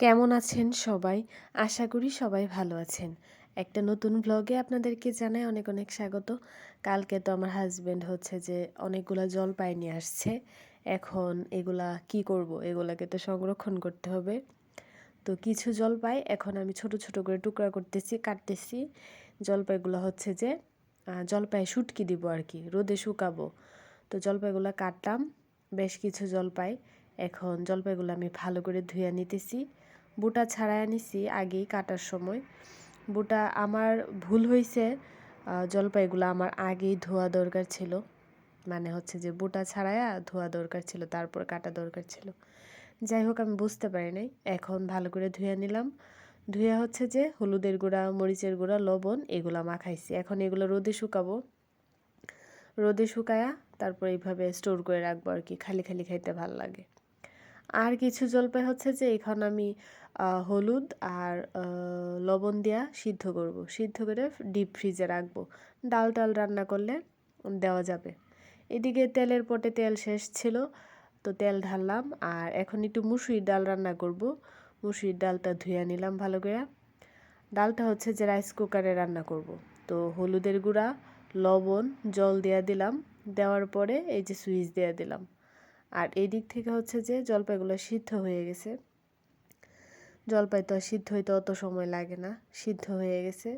কেমন আছেন সবাই? আশা করি সবাই ভালো আছেন। একটা নতুন ব্লগে আপনাদেরকে জানাই অনেক অনেক স্বাগত। কালকে তো আমার হাজব্যান্ড হচ্ছে যে অনেকগুলো জলপাই নিয়ে আসছে। এখন এগুলা কি করব? এগুলাকে তো সংরক্ষণ করতে হবে। তো কিছু জলপাই এখন আমি ছোট ছোট করে টুকরা করতেছি, কাটতেছি। জলপাইগুলো হচ্ছে যে জলপাই শুটকি দিব আর কি রোদে শুকাবো। তো জলপাইগুলো কাটলাম, বেশ কিছু জলপাই এখন জলপাইগুলো আমি ভালো করে ধুয়ে নিতেছি। বুটা ছাড়াই নিছি আগেই কাটার সময়। বুটা আমার ভুল হয়েছে জলপাইগুলো আমার আগেই ধোয়া দরকার ছিল। মানে হচ্ছে যে বুটা ছাড়াইয়া ধোয়া দরকার ছিল, তারপর কাটা দরকার ছিল। যাই হোক, আমি বুঝতে পারি নাই। এখন ভালো করে ধুয়ে নিলাম। ধুয়ে হচ্ছে যে হলুদের গুঁড়া, মরিচের গুঁড়া, লবণ এগুলো মাখাইছি। এখন এগুলো রোদে শুকাবো। রোদে শুকায়া তারপর এইভাবে স্টোর করে রাখব আর কি। খালি খালি খাইতে ভালো লাগে। আর কিছু জলপাই হচ্ছে যে, এখন আমি হলুদ আর লবণ দিয়া সিদ্ধ করব। সিদ্ধ করে ডিপ ফ্রিজে রাখব। ডাল টাল রান্না করলে দেওয়া যাবে। এদিকে তেলের পটে তেল শেষ ছিল, তো তেল ঢাললাম। আর এখন একটু মুসুরির ডাল রান্না করব। মুসুরির ডালটা ধুয়ে নিলাম ভালো করে। ডালটা হচ্ছে যে রাইস কুকারে রান্না করব। তো হলুদের গুঁড়া, লবণ, জল দেওয়া দিলাম। দেওয়ার পরে এই যে সুইচ দেওয়া দিলাম। আর এই দিক থেকে হচ্ছে যে জলপাইগুলো সিদ্ধ হয়ে গেছে। জলপাই তো সিদ্ধ হইতে অত সময় লাগে না, সিদ্ধ হয়ে গেছে।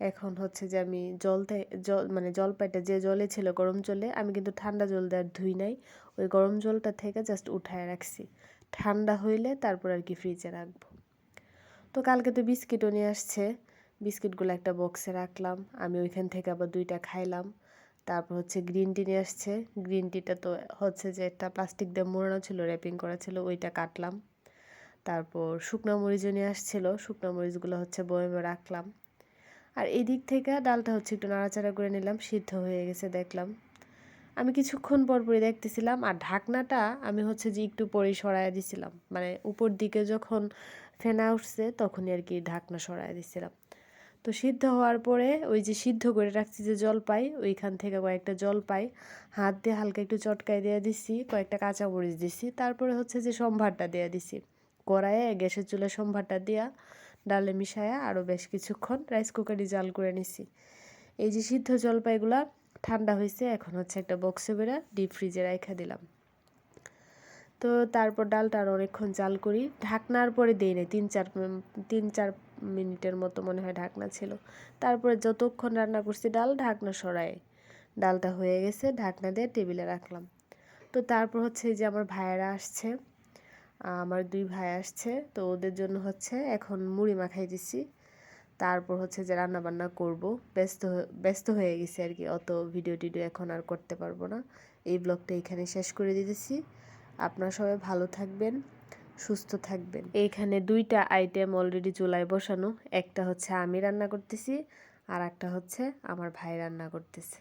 এখন হচ্ছে যে আমি জল জল মানে জলপাইটা যে জলে ছিল গরম জলে, আমি কিন্তু ঠান্ডা জল দেওয়ার ধুই নাই। ওই গরম জলটা থেকে জাস্ট উঠায় রাখছি। ঠান্ডা হইলে তারপর আর কি ফ্রিজে রাখব। তো কালকে তো বিস্কিটও নিয়ে আসছে। বিস্কিটগুলো একটা বক্সে রাখলাম। আমি ওইখান থেকে আবার দুইটা খাইলাম। তারপর হচ্ছে গ্রিন টি নিয়ে আসছে। গ্রিন টিটা তো হচ্ছে যে একটা প্লাস্টিক দিয়ে মোড়ানো ছিল র্যাপিং করা ছিল, ওইটা কাটলাম। তারপর শুকনো মরিচও নিয়ে আসছিল, শুকনো মরিচগুলো হচ্ছে বয়মে রাখলাম। আর এই দিক থেকে ডালটা হচ্ছে একটু নাড়াচাড়া করে নিলাম, সিদ্ধ হয়ে গেছে দেখলাম। আমি কিছুক্ষণ পর পরই দেখতেছিলাম, আর ঢাকনাটা আমি হচ্ছে যে একটু পরেই সরাইয়া দিছিলাম। মানে উপর দিকে যখন ফেনা উঠছে, তখনই আর কি ঢাকনা সরাইয়া দিছিলাম। তো সিদ্ধ হওয়ার পরে ওই যে সিদ্ধ করে রাখছি যে জল পাই, ওইখান থেকে কয়েকটা জল পাই। হাত দিয়ে হালকা একটু চটকায় দিয়ে দিছি, কয়েকটা কাঁচামরিচ দিছি। তারপরে হচ্ছে যে সম্ভারটা দিয়ে দিছি। কড়াইয়ে গ্যাসের চুলে সম্ভারটা দিয়া ডালে মিশায়া আরও বেশ কিছুক্ষণ রাইস কুকারে জাল করে নিছি। এই যে সিদ্ধ জলপাইগুলা ঠান্ডা হয়েছে এখন হচ্ছে একটা বক্সে করে ডিপ ফ্রিজে রাখা দিলাম। তো তারপর ডালটা আর অনেকক্ষণ জাল করি। ঢাকনার পরে দিই নাই, তিন চার তিন চার মিনিটের মতো মনে হয় ঢাকনা ছিল। তারপরে যতক্ষণ রান্না করছি ডাল, ঢাকনা সরাই। ডালটা হয়ে গেছে, ঢাকনা দিয়ে টেবিলে রাখলাম। তো তারপর হচ্ছে যে আমার ভাইয়েরা আসছে, আমার দুই ভাই আসছে, তো ওদের জন্য হচ্ছে এখন মুড়ি মাখাই দিছি। তারপর হচ্ছে যে রান্না বান্না করব। ব্যস্ত ব্যস্ত হয়ে গেছে আর কি, অত ভিডিও টিডিও এখন আর করতে পারব না। এই ব্লগটা এখানে শেষ করে দিতেছি। আপনারা সবাই ভালো থাকবেন। সুস্থ থাকবেন। এইখানে দুইটা আইটেম অলরেডি চুলায় বসানো। একটা হচ্ছে আমি রান্না করতেছি, আর একটা হচ্ছে আমার ভাই রান্না করতেছে।